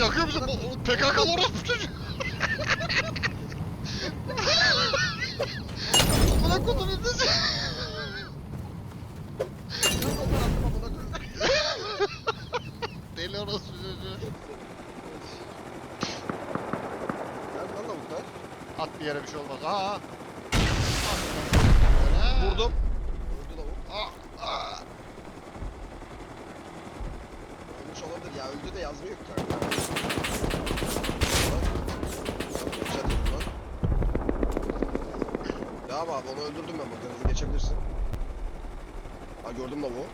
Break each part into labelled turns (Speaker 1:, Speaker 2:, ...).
Speaker 1: yakıyor bizi. PKK'lı
Speaker 2: orospu çocuğu.
Speaker 1: Amına kodum
Speaker 2: izdesi. Deli orospu çocuğu.
Speaker 1: Nerede lan lavuklar?
Speaker 2: At bir yere bir şey olmaz. Aa. Vurdum.
Speaker 1: Ölmüş olabilir ya. Öldü de yazmıyor ki kanka. Lan. Devam abi onu öldürdüm ben bak. Hızlı geçebilirsin. Ha gördüm lavuğu.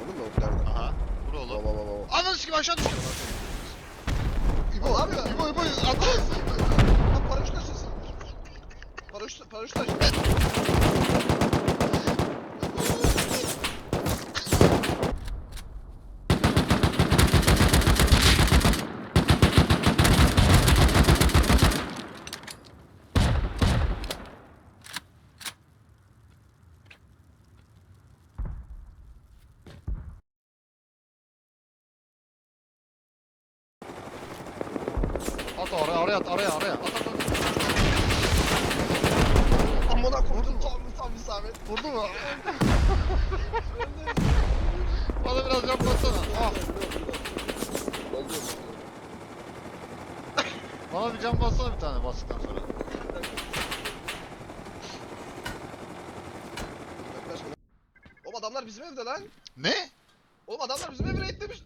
Speaker 1: Gördün mü lavuk nerede?
Speaker 2: Aha. Vur oğlum.
Speaker 1: Baba baba.
Speaker 2: Ananı sikim aşağı düştüm. İbo abi. İbo İbo atla.
Speaker 1: Lan paraşüt açılsın. Paraşüt, paraşüt aç.
Speaker 2: At oraya oraya at araya araya. At at at. Amına koydum tam
Speaker 1: tam isabet.
Speaker 2: Vurdu mu? Bana biraz can bassana. Ah. Bana bir can bassana bir tane bastıktan sonra.
Speaker 1: Oğlum adamlar bizim evde lan.
Speaker 2: Ne?
Speaker 1: Oğlum adamlar bizim evi raidlemiş.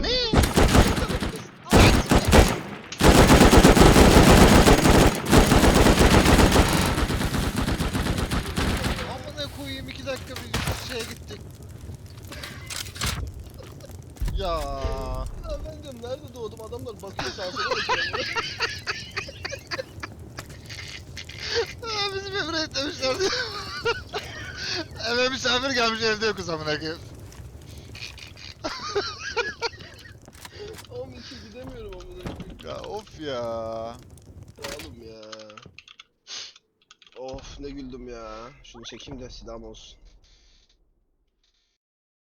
Speaker 1: Ne? Amına
Speaker 2: koyayım iki dakika bir şeye gittik. ya. Ya
Speaker 1: ben diyorum nerede doğdum adamlar bakıyor bakıyor.
Speaker 2: Aa, bizim evi etmemişlerdi. Eve misafir gelmiş evde yokuz amına koyayım.
Speaker 1: Oğlum iki gidemiyorum amına koyayım.
Speaker 2: Ya of ya. Ya
Speaker 1: Oğlum ya. Of ne güldüm ya. Şunu çekeyim de silahım olsun.